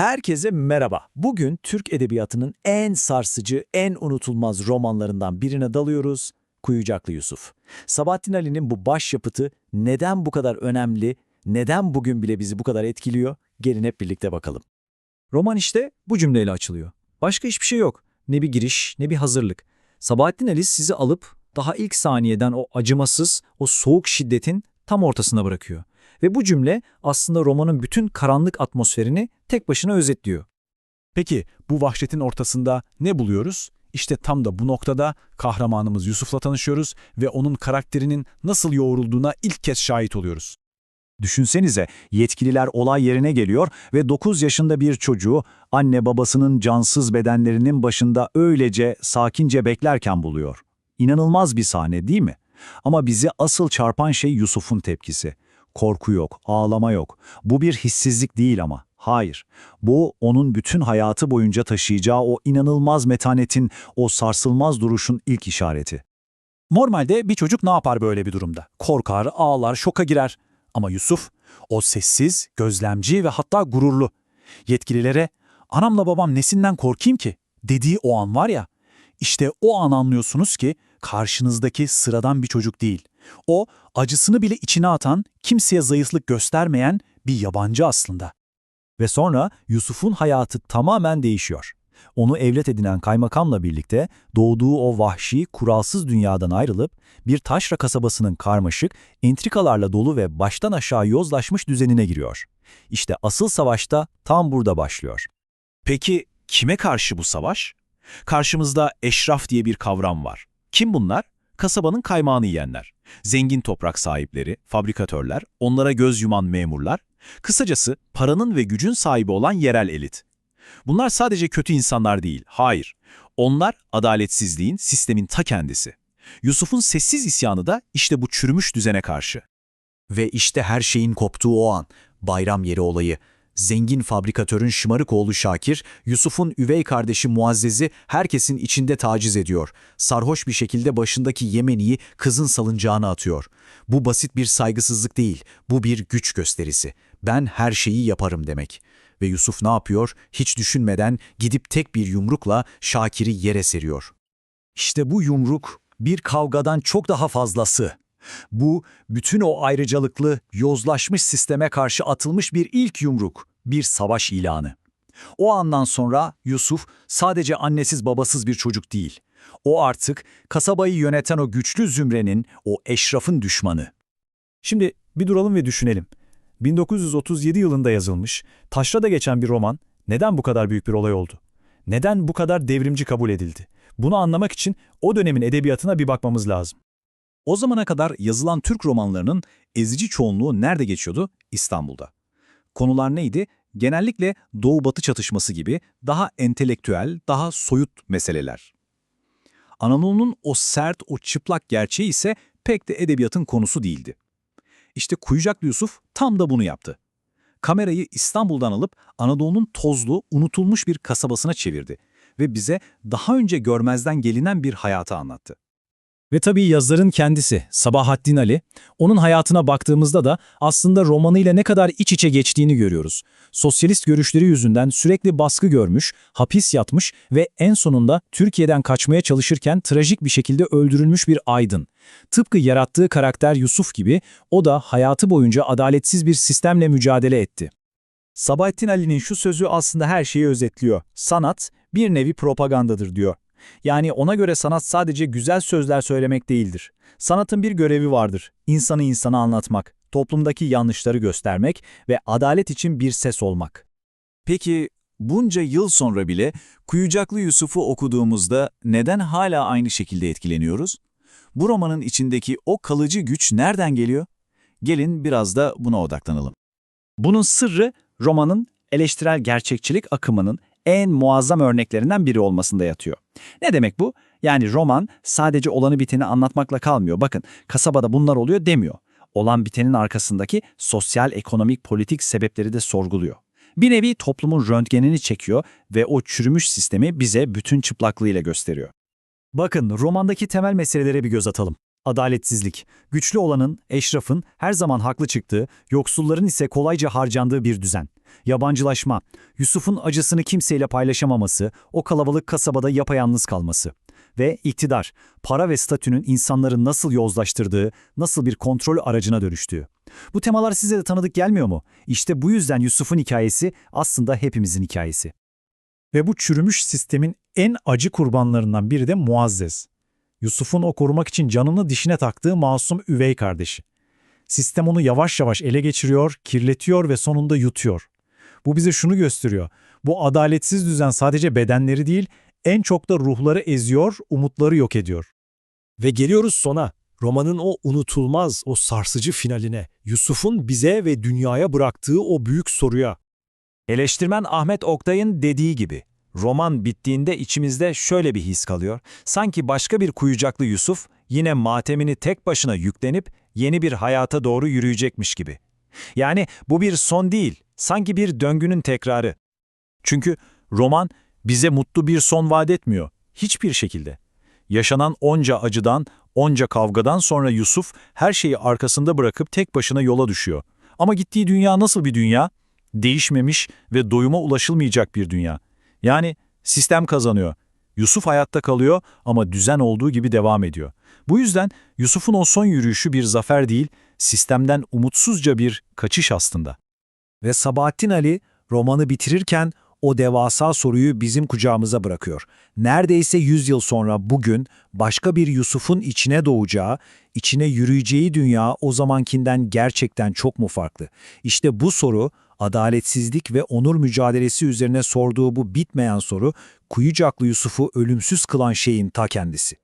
Herkese merhaba. Bugün Türk Edebiyatı'nın en sarsıcı, en unutulmaz romanlarından birine dalıyoruz. Kuyucaklı Yusuf. Sabahattin Ali'nin bu başyapıtı neden bu kadar önemli, neden bugün bile bizi bu kadar etkiliyor? Gelin hep birlikte bakalım. Roman işte bu cümleyle açılıyor. Başka hiçbir şey yok. Ne bir giriş, ne bir hazırlık. Sabahattin Ali sizi alıp daha ilk saniyeden o acımasız, o soğuk şiddetin tam ortasına bırakıyor. Ve bu cümle aslında romanın bütün karanlık atmosferini tek başına özetliyor. Peki bu vahşetin ortasında ne buluyoruz? İşte tam da bu noktada kahramanımız Yusuf'la tanışıyoruz ve onun karakterinin nasıl yoğrulduğuna ilk kez şahit oluyoruz. Düşünsenize yetkililer olay yerine geliyor ve 9 yaşında bir çocuğu anne babasının cansız bedenlerinin başında öylece sakince beklerken buluyor. İnanılmaz bir sahne değil mi? Ama bizi asıl çarpan şey Yusuf'un tepkisi. Korku yok, ağlama yok. Bu bir hissizlik değil ama. Hayır. Bu onun bütün hayatı boyunca taşıyacağı o inanılmaz metanetin, o sarsılmaz duruşun ilk işareti. Normalde bir çocuk ne yapar böyle bir durumda? Korkar, ağlar, şoka girer. Ama Yusuf, o sessiz, gözlemci ve hatta gururlu. Yetkililere, anamla babam nesinden korkayım ki? Dediği o an var ya, işte o an anlıyorsunuz ki karşınızdaki sıradan bir çocuk değil. O, acısını bile içine atan, kimseye zayıflık göstermeyen bir yabancı aslında. Ve sonra Yusuf'un hayatı tamamen değişiyor. Onu evlet edinen kaymakamla birlikte doğduğu o vahşi, kuralsız dünyadan ayrılıp bir taşra kasabasının karmaşık, entrikalarla dolu ve baştan aşağı yozlaşmış düzenine giriyor. İşte asıl savaşta tam burada başlıyor. Peki kime karşı bu savaş? Karşımızda eşraf diye bir kavram var. Kim bunlar? Kasabanın kaymağını yiyenler. Zengin toprak sahipleri, fabrikatörler, onlara göz yuman memurlar. Kısacası paranın ve gücün sahibi olan yerel elit. Bunlar sadece kötü insanlar değil, hayır. Onlar adaletsizliğin, sistemin ta kendisi. Yusuf'un sessiz isyanı da işte bu çürümüş düzene karşı. Ve işte her şeyin koptuğu o an, bayram yeri olayı. Zengin fabrikatörün şımarık oğlu Şakir, Yusuf'un üvey kardeşi Muazzez'i herkesin içinde taciz ediyor. Sarhoş bir şekilde başındaki Yemeni'yi kızın salıncağına atıyor. Bu basit bir saygısızlık değil, bu bir güç gösterisi. Ben her şeyi yaparım demek. Ve Yusuf ne yapıyor? Hiç düşünmeden gidip tek bir yumrukla Şakir'i yere seriyor. İşte bu yumruk bir kavgadan çok daha fazlası. Bu, bütün o ayrıcalıklı, yozlaşmış sisteme karşı atılmış bir ilk yumruk, bir savaş ilanı. O andan sonra Yusuf sadece annesiz babasız bir çocuk değil. O artık kasabayı yöneten o güçlü zümrenin, o eşrafın düşmanı. Şimdi bir duralım ve düşünelim. 1937 yılında yazılmış, taşrada geçen bir roman neden bu kadar büyük bir olay oldu? Neden bu kadar devrimci kabul edildi? Bunu anlamak için o dönemin edebiyatına bir bakmamız lazım. O zamana kadar yazılan Türk romanlarının ezici çoğunluğu nerede geçiyordu? İstanbul'da. Konular neydi? Genellikle Doğu-Batı çatışması gibi daha entelektüel, daha soyut meseleler. Anadolu'nun o sert, o çıplak gerçeği ise pek de edebiyatın konusu değildi. İşte Kuyucaklı Yusuf tam da bunu yaptı. Kamerayı İstanbul'dan alıp Anadolu'nun tozlu, unutulmuş bir kasabasına çevirdi ve bize daha önce görmezden gelinen bir hayatı anlattı. Ve tabii yazarın kendisi Sabahattin Ali, onun hayatına baktığımızda da aslında romanıyla ne kadar iç içe geçtiğini görüyoruz. Sosyalist görüşleri yüzünden sürekli baskı görmüş, hapis yatmış ve en sonunda Türkiye'den kaçmaya çalışırken trajik bir şekilde öldürülmüş bir aydın. Tıpkı yarattığı karakter Yusuf gibi o da hayatı boyunca adaletsiz bir sistemle mücadele etti. Sabahattin Ali'nin şu sözü aslında her şeyi özetliyor. Sanat bir nevi propagandadır diyor. Yani ona göre sanat sadece güzel sözler söylemek değildir. Sanatın bir görevi vardır. İnsanı insana anlatmak, toplumdaki yanlışları göstermek ve adalet için bir ses olmak. Peki bunca yıl sonra bile Kuyucaklı Yusuf'u okuduğumuzda neden hala aynı şekilde etkileniyoruz? Bu romanın içindeki o kalıcı güç nereden geliyor? Gelin biraz da buna odaklanalım. Bunun sırrı romanın eleştirel gerçekçilik akımının en muazzam örneklerinden biri olmasında yatıyor. Ne demek bu? Yani roman sadece olanı biteni anlatmakla kalmıyor. Bakın kasabada bunlar oluyor demiyor. Olan bitenin arkasındaki sosyal, ekonomik, politik sebepleri de sorguluyor. Bir nevi toplumun röntgenini çekiyor ve o çürümüş sistemi bize bütün çıplaklığıyla gösteriyor. Bakın romandaki temel meselelere bir göz atalım. Adaletsizlik, güçlü olanın, eşrafın her zaman haklı çıktığı, yoksulların ise kolayca harcandığı bir düzen. Yabancılaşma, Yusuf'un acısını kimseyle paylaşamaması, o kalabalık kasabada yapayalnız kalması. Ve iktidar, para ve statünün insanları nasıl yozlaştırdığı, nasıl bir kontrol aracına dönüştüğü. Bu temalar size de tanıdık gelmiyor mu? İşte bu yüzden Yusuf'un hikayesi aslında hepimizin hikayesi. Ve bu çürümüş sistemin en acı kurbanlarından biri de Muazzez. Yusuf'un o korumak için canını dişine taktığı masum üvey kardeşi. Sistem onu yavaş yavaş ele geçiriyor, kirletiyor ve sonunda yutuyor. Bu bize şunu gösteriyor. Bu adaletsiz düzen sadece bedenleri değil, en çok da ruhları eziyor, umutları yok ediyor. Ve geliyoruz sona. Romanın o unutulmaz, o sarsıcı finaline. Yusuf'un bize ve dünyaya bıraktığı o büyük soruya. Eleştirmen Ahmet Oktay'ın dediği gibi, roman bittiğinde içimizde şöyle bir his kalıyor. Sanki başka bir kuyucaklı Yusuf yine matemini tek başına yüklenip yeni bir hayata doğru yürüyecekmiş gibi. Yani bu bir son değil, sanki bir döngünün tekrarı. Çünkü roman bize mutlu bir son vaat etmiyor. Hiçbir şekilde. Yaşanan onca acıdan, onca kavgadan sonra Yusuf her şeyi arkasında bırakıp tek başına yola düşüyor. Ama gittiği dünya nasıl bir dünya? Değişmemiş ve doyuma ulaşılmayacak bir dünya. Yani sistem kazanıyor. Yusuf hayatta kalıyor ama düzen olduğu gibi devam ediyor. Bu yüzden Yusuf'un o son yürüyüşü bir zafer değil, sistemden umutsuzca bir kaçış aslında. Ve Sabahattin Ali romanı bitirirken o devasa soruyu bizim kucağımıza bırakıyor. Neredeyse 100 yıl sonra bugün başka bir Yusuf'un içine doğacağı, içine yürüyeceği dünya o zamankinden gerçekten çok mu farklı? İşte bu soru, adaletsizlik ve onur mücadelesi üzerine sorduğu bu bitmeyen soru, Kuyucaklı Yusuf'u ölümsüz kılan şeyin ta kendisi.